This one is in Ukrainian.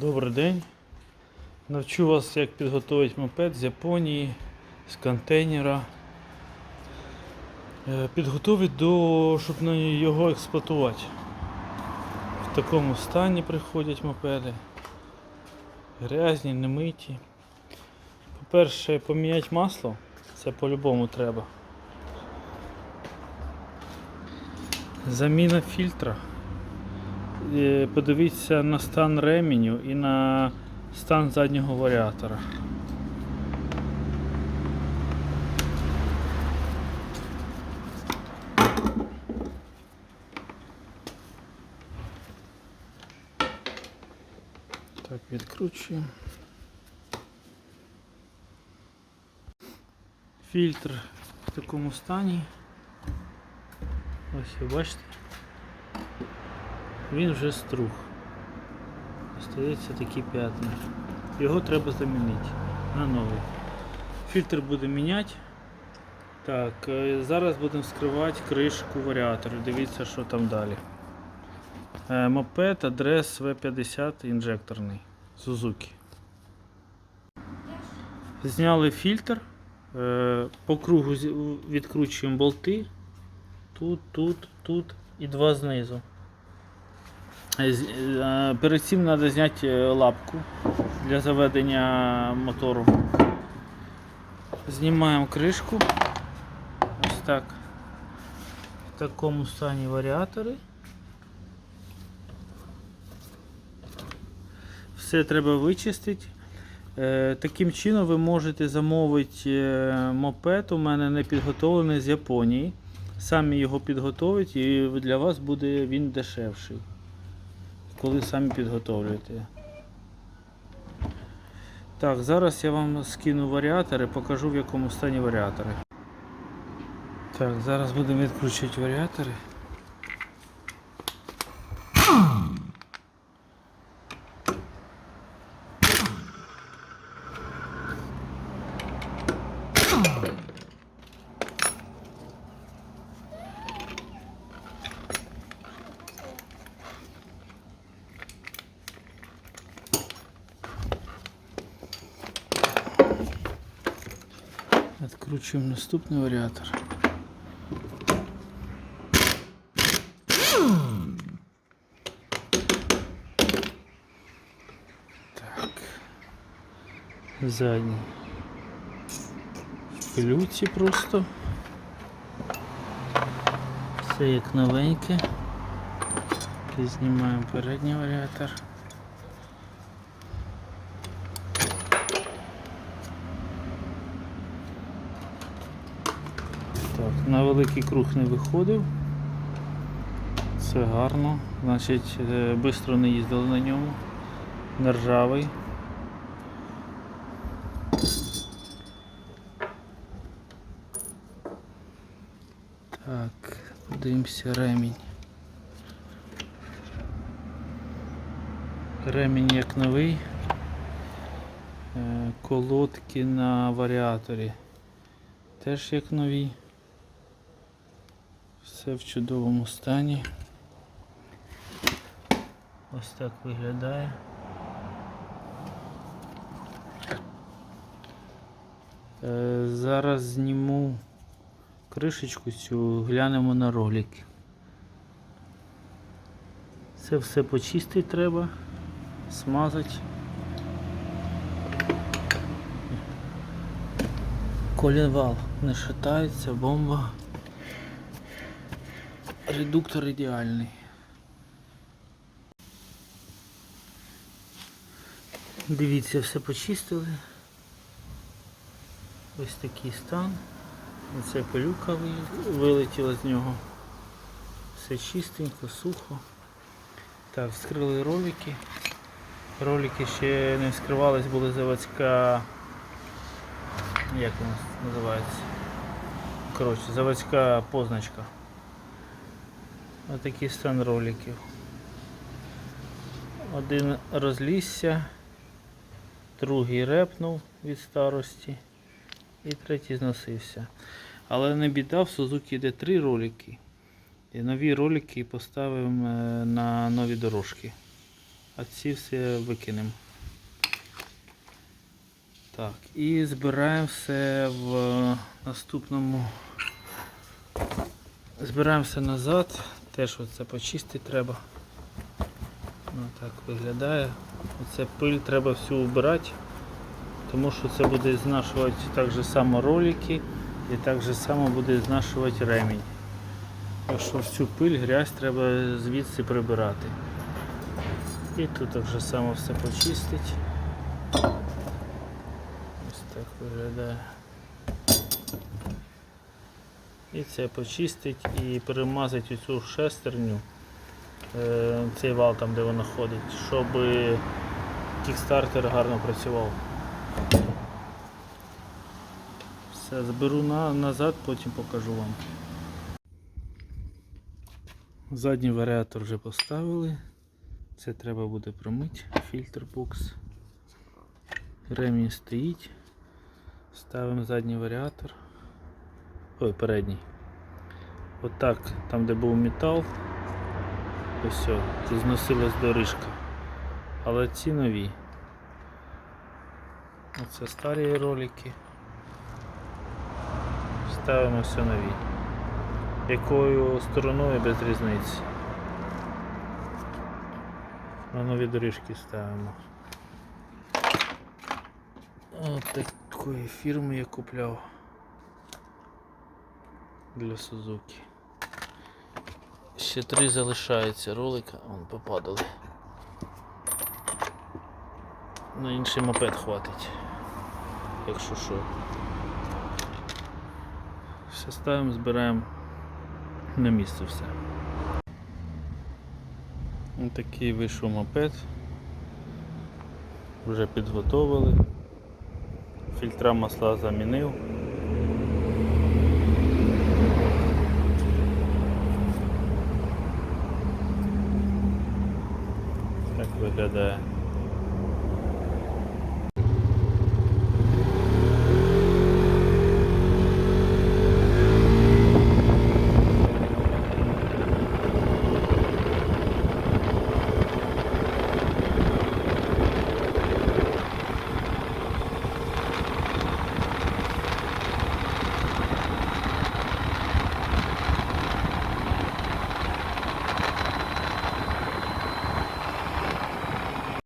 Добрий день. Навчу вас, як підготувати мопед з Японії, з контейнера. Е, Підготувати до, щоб на його експлуатувати. В такому стані приходять мопеди. Грязні, немиті. По-перше, поміняти масло. Це по-любому треба. Заміна фільтра. Е, Подивіться на стан ременю і на стан заднього варіатора. Так, відкручуємо. Фільтр в такому стані. Ось ви бачите. Він вже струх. Остається такі п'ятна. Його треба замінити на новий. Фільтр буде міняти. Так, е, зараз будемо вскривати кришку варіатору. Дивіться, що там далі. Е, Мопед, адрес В50 інжекторний. Suzuki. Зняли фільтр. Е, По кругу відкручуємо болти. Тут, тут, тут і два знизу. Е, е, Перед цим треба зняти е, лапку для заведення мотору. Знімаємо кришку. Ось так. В такому стані варіатори. Все треба вичистити. Таким чином ви можете замовити мопед. У мене не підготовлений з Японії. Самі його підготовить і для вас буде він дешевший коли самі підготовлюєте. Так, зараз я вам скину варіатори, покажу в якому стані варіатори. Так, зараз будемо відкручувати варіатори. Відкручуємо наступний варіатор. Так. Задній. В пилюці просто. Все як новеньке. Знімаємо передній варіатор. Так, на великий круг не виходив. Це гарно. Значить, швидко не їздили на ньому. Не ржавий. Так, подивимося ремінь. Ремінь як новий. Е, Колодки на варіаторі. Теж як нові. Все в чудовому стані. Ось так виглядає. Е, Зараз зніму кришечку цю, глянемо на ролик. Це все почистити треба, смазати. Колінвал не шатається, бомба. Редуктор ідеальний. Дивіться, все почистили. Ось такий стан. Оце пилюка вилетіла з нього. Все чистенько, сухо. Так, вскрили ролики. Ролики ще не вскривались, були заводська. Як вона називається? Коротше, заводська позначка. Отакий стан роликів. Один розлізся, другий репнув від старості і третій зносився. Але не біда, в Suzuki йде три ролики. І нові ролики поставимо е, на нові дорожки. а ці все викинемо. Так, і збираємо все в наступному. Збираємо все назад. Теж оце почистити треба. Ну, так виглядає. Оце пиль треба всю убирати, тому що це буде знашувати так же само ролики і так же само буде знашувати ремінь. Так що всю пиль, грязь треба звідси прибирати. І тут так же само все почистить. Ось так виглядає. І це почистить і перемазать оцю шестерню, е, цей вал там, де вона ходить, щоб кікстартер гарно працював. Все, зберу на, назад, потім покажу вам. Задній варіатор вже поставили. Це треба буде промити, фільтр бокс. Ремінь стоїть. Ставимо задній варіатор. Ой, передній. Отак, там де був метал. Ось це зносилась доріжка. Але ці нові. Оце старі ролики. Ставимо все нові. Якою стороною без різниці. На нові доріжки ставимо. От такої фірми я купляв для Сузуки. Ще три залишається ролика, вон попадали. На інший мопед хватить. Якщо що. Все ставимо, збираємо на місце все. Ось такий вийшов мопед. Вже підготовили. Фільтра масла замінив. Так виглядає.